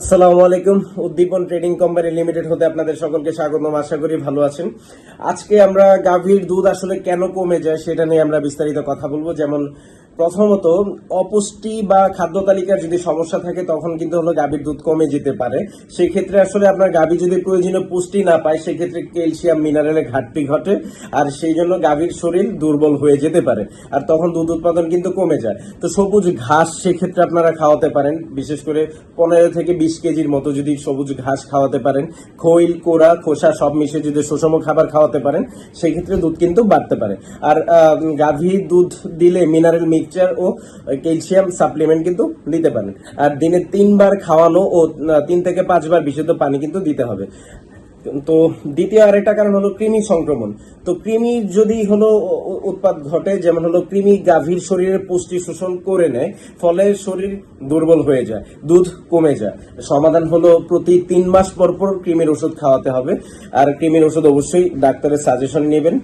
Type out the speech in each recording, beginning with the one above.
আসসালামু আলাইকুম। উদ্দীপন trading company limited হতে আপনাদের সকলকে স্বাগতম। আশা করি ভালো আছেন। আজকে আমরা গাভীর দুধ আসলে কেন কমে যায় সেটা নিয়ে আমরা বিস্তারিত কথা বলব। যেমন প্রথমত অপুষ্টি বা খাদ্য তালিকার যদি সমস্যা থাকে তখন কিন্তু হলো গাভীর দুধ কমে যেতে পারে। সেই ক্ষেত্রে আসলে আপনার গাভী যদি প্রয়োজনীয় পুষ্টি না পায় সেক্ষেত্রে ক্যালসিয়াম মিনারেলের ঘাটতি ঘটে। আর সেই জন্য গাভীর শরীর দুর্বল হয়ে যেতে পারে। আর তখন দুধ উৎপাদন কিন্তু কমে যায়। তো সবুজ ঘাস সেক্ষেত্রে আপনারা খাওয়াতে পারেন। বিশেষ করে পনেরো থেকে বিশ কেজির মতো যদি সবুজ ঘাস খাওয়াতে পারেন। খৈল কোড়া খোসা সব মিশে যদি সুষম খাবার খাওয়াতে পারেন সেই ক্ষেত্রে দুধ কিন্তু বাড়তে পারে। আর আহ, গাভী দুধ দিলে মিনারেল মিক্সচার ও ক্যালসিয়াম সাপ্লিমেন্ট কিন্তু দিতে পারেন। আর দিনে তিনবার খাওয়ানো ও তিন থেকে পাঁচবার বিশুদ্ধ পানি কিন্তু দিতে হবে। তো দ্বিতীয় আরেকটা কারণ হলো কৃমি সংক্রমণ। তো কৃমি যদি হলো উৎপাদ ঘটে, যেমন হলো কৃমি গাভীর শরীরের পুষ্টি শোষণ করে নেয়, ফলে শরীর দুর্বল হয়ে যায়, দুধ কমে যায়। সমাধান হলো প্রতি তিন মাস পর পর কৃমির ওষুধ খাওয়াতে হবে, আর কৃমির ওষুধ অবশ্যই ডাক্তারের সাজেশন নেবেন।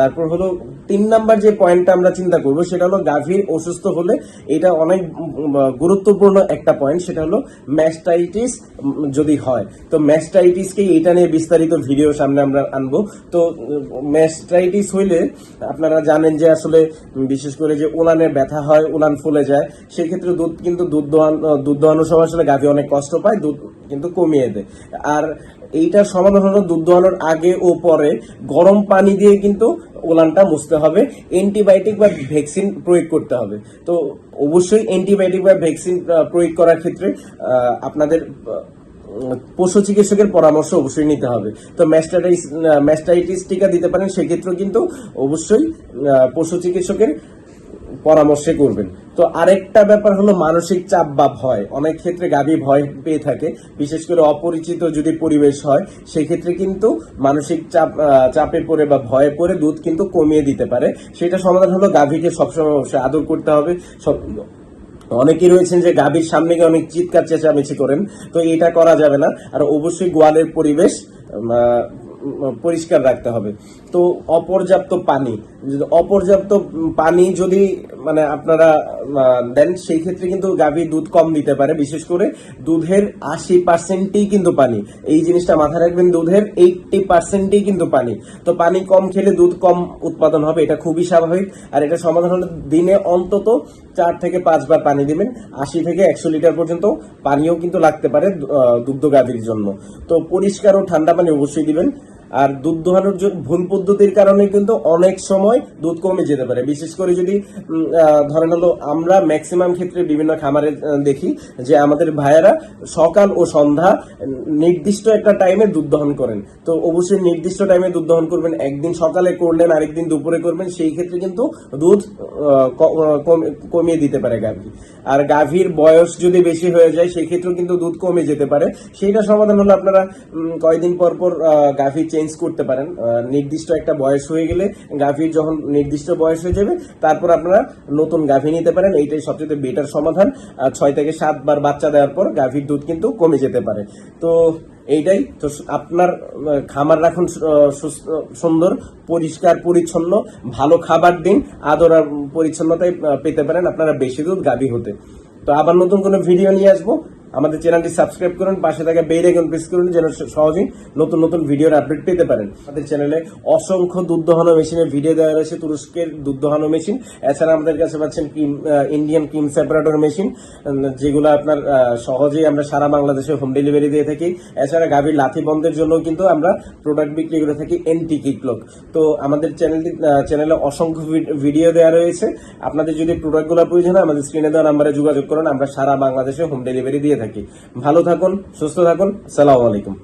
তারপর হলো তিন নাম্বার যে পয়েন্টটা আমরা চিন্তা করব, সেটা হলো গাভীর অসুস্থ হলে এটা অনেক গুরুত্বপূর্ণ একটা পয়েন্ট, সেটা হলো ম্যাস্টাইটিস যদি হয়। তো ম্যাস্টাইটিসকে এটা নিয়ে বিস্তারিত ভিডিও সামনে আমরা আনব। তো ম্যাস্টাইটিস হইলে আপনারা জানেন যে আসলে, বিশেষ করে যে উলানের ব্যথা হয় উলান ফুলে যায়, সেক্ষেত্রে দুধ কিন্তু দুধ দোয়ান দুধ দোয়ানোর সময় আসলে গাভী অনেক কষ্ট পায়, দুধ কিন্তু কমিয়ে দেয়। আর এইটার সমাধান হলো দুধ দোয়ানোর আগে ও পরে গরম পানি দিয়ে কিন্তু উলানটা মুছতে হবে অ্যান্টিবায়োটিক বা ভ্যাকসিন প্রয়োগ করতে হবে। তো অবশ্যই অ্যান্টিবায়োটিক বা ভ্যাকসিন প্রয়োগ করার ক্ষেত্রে আপনাদের পশু চিকিৎসকের পরামর্শ অবশ্যই নিতে হবে। তো ম্যাস্টাইটিস ম্যাস্টাইটিস টিকা দিতে পারেন, সেক্ষেত্রেও কিন্তু অবশ্যই পশু চিকিৎসকের পরামর্শে করবেন। তো আরেকটা ব্যাপার হলো মানসিক চাপ বা ভয়। অনেক ক্ষেত্রে গাভী ভয় পেয়ে থাকে। বিশেষ করে অপরিচিত যদি পরিবেশ হয়, সেক্ষেত্রে কিন্তু মানসিক চাপ চাপে পড়ে বা ভয়ে পড়ে দুধ কিন্তু কমিয়ে দিতে পারে। সেটা সমাধান হলো গাভীকে সবসময় অবশ্যই আদর করতে হবে। সব, অনেকেই রয়েছেন যে গাভীর সামনে গিয়ে অনেক চিৎকার চেঁচামেচি করেন। তো এটা করা যাবে না। আর অবশ্যই গোয়ালের পরিবেশ পরিষ্কার রাখতে হবে। তো অপর্যাপ্ত পানি অপর্যাপ্ত পানি যদি মানে আপনারা দেন, সেই ক্ষেত্রে কিন্তু গাভী দুধ কম দিতে পারে, বিশেষ করে দুধের আশি পার্সেন্টই কিন্তু পানি। এই জিনিসটা মাথায় রাখবেন, দুধের এইটটি পার্সেন্টই কিন্তু পানি। তো পানি কম খেলে দুধ কম উৎপাদন হবে, এটা খুবই স্বাভাবিক। আর এটা সমাধান হলে দিনে অন্তত চার থেকে পাঁচবার পানি দিবেন, আশি থেকে একশো লিটার পর্যন্ত পানিও কিন্তু লাগতে পারে দুগ্ধ গাভীর জন্য। তো পরিষ্কার ও ঠান্ডা পানি অবশ্যই দিবেন। আর দুধ দোহানোর ভুল পদ্ধতির কারণে কিন্তু অনেক সময় দুধ কমে যেতে পারে। বিশেষ করে যদি ধরেন হলো আমরা ম্যাক্সিমাম ক্ষেত্রে বিভিন্ন খামারে দেখি যে আমাদের ভাইয়েরা সকাল ও সন্ধ্যা নির্দিষ্ট একটা টাইমে দুধ দহন করেন। তো অবশ্যই নির্দিষ্ট টাইমে দুধ দহন করবেন। একদিন সকালে করলেন আরেকদিন দুপুরে করবেন সেই ক্ষেত্রে কিন্তু দুধ কমিয়ে দিতে পারে গাভী। আর গাভীর বয়স যদি বেশি হয়ে যায় সেই ক্ষেত্রেও কিন্তু দুধ কমে যেতে পারে। সেইটা সমাধান হলো আপনারা উম, কয়দিন পর পর গাভী চেঞ্জ করতে পারেন। নির্দিষ্ট একটা বয়স হয়ে গেলে গাভীর যখন নির্দিষ্ট বয়স হয়ে যাবে, তারপর আপনারা নতুন গাভী নিতে পারেন। এইটাই সবচেয়ে বেটার সমাধান। ছয় থেকে সাত বার বাচ্চা দেওয়ার পর গাভীর দুধ কিন্তু কমে যেতে পারে। তো এইটাই। তো আপনার খামার রাখুন সুন্দর, পরিষ্কার, পরিচ্ছন্ন, ভালো খাবার দিন, আদর আর পরিচ্ছন্নতায় পেতে পারেন আপনারা বেশি দুধ গাভী হতে। তো আবার নতুন কোনো ভিডিও নিয়ে আসব। আমাদের চ্যানেলটি সাবস্ক্রাইব করুন, পাশে থাকা বেল আইকন প্রেস করুন যেন সহজেই নতুন নতুন ভিডিওর আপডেট পেতে পারেন। আমাদের চ্যানেলে অসংখ্য দুধ দহানো মেশিনের ভিডিও দেওয়া রয়েছে, তুরস্কের দুধ দহানো মেশিন। এছাড়া আমাদের কাছে পাচ্ছেন cream Indian cream separator machine যেগুলো আপনার সহজেই আমরা সারা বাংলাদেশে হোম ডেলিভারি দিয়ে থাকি। এছাড়া গাভীর লাথি বন্ধের জন্য কিন্তু আমরা প্রোডাক্ট বিক্রি করে থাকি এনটি কিকলক তো আমাদের চ্যানেলটি চ্যানেলে অসংখ্য ভিড- ভিডিও দেওয়া রয়েছে। আপনাদের যদি প্রোডাক্টগুলো প্রয়োজন হয়, আমাদের স্ক্রিনে দেওয়া নাম্বারে যোগাযোগ করুন, আমরা সারা বাংলাদেশে হোম ডেলিভারি দিয়ে থাকি। ভালো থাকুন সুস্থ থাকুন সালাম আলাইকুম।